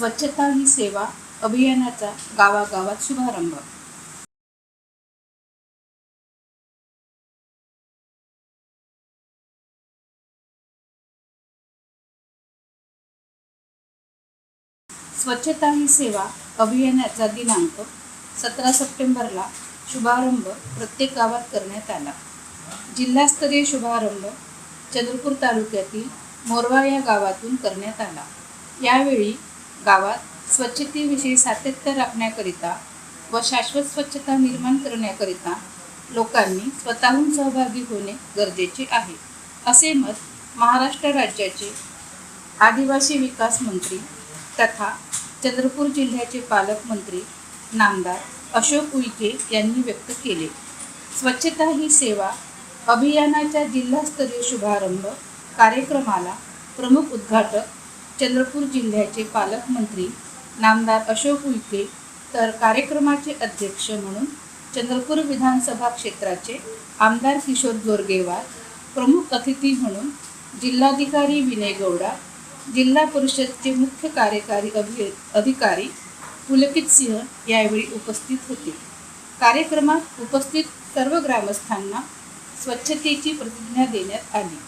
स्वच्छता ही सेवा अभियानाचा गावागावात शुभारंभ. स्वच्छता ही सेवा अभियानाचा दिनांक सतरा सप्टेंबरला शुभारंभ प्रत्येक गावात करण्यात आला. जिल्हास्तरीय शुभारंभ चंद्रपूर तालुक्यातील मोरवा या गावातून करण्यात आला. यावेळी गावात स्वच्छतेविषयी सातत्य राखण्याकरिता व शाश्वत स्वच्छता निर्माण करण्याकरिता लोकांनी स्वतःहून सहभागी होणे गरजेचे आहे. असे मत महाराष्ट्र राज्याचे आदिवासी विकास मंत्री तथा चंद्रपूर जिल्ह्याचे पालकमंत्री नामदार अशोक उईके यांनी व्यक्त केले. स्वच्छता ही सेवा अभियानाच्या जिल्हास्तरीय शुभारंभ कार्यक्रमाला प्रमुख उद्घाटक चंद्रपूर जिल्ह्याचे पालकमंत्री नामदार अशोक उईके तर कार्यक्रमाचे अध्यक्ष म्हणून चंद्रपूर विधानसभा क्षेत्राचे आमदार किशोर जोरगेवार प्रमुख अतिथी म्हणून जिल्हाधिकारी विनय गौडा जिल्हा परिषदचे मुख्य कार्यकारी अभि अधिकारी पुलकित सिंह यावेळी उपस्थित होते. कार्यक्रमात उपस्थित सर्व ग्रामस्थांना स्वच्छतेची प्रतिज्ञा देण्यात आली.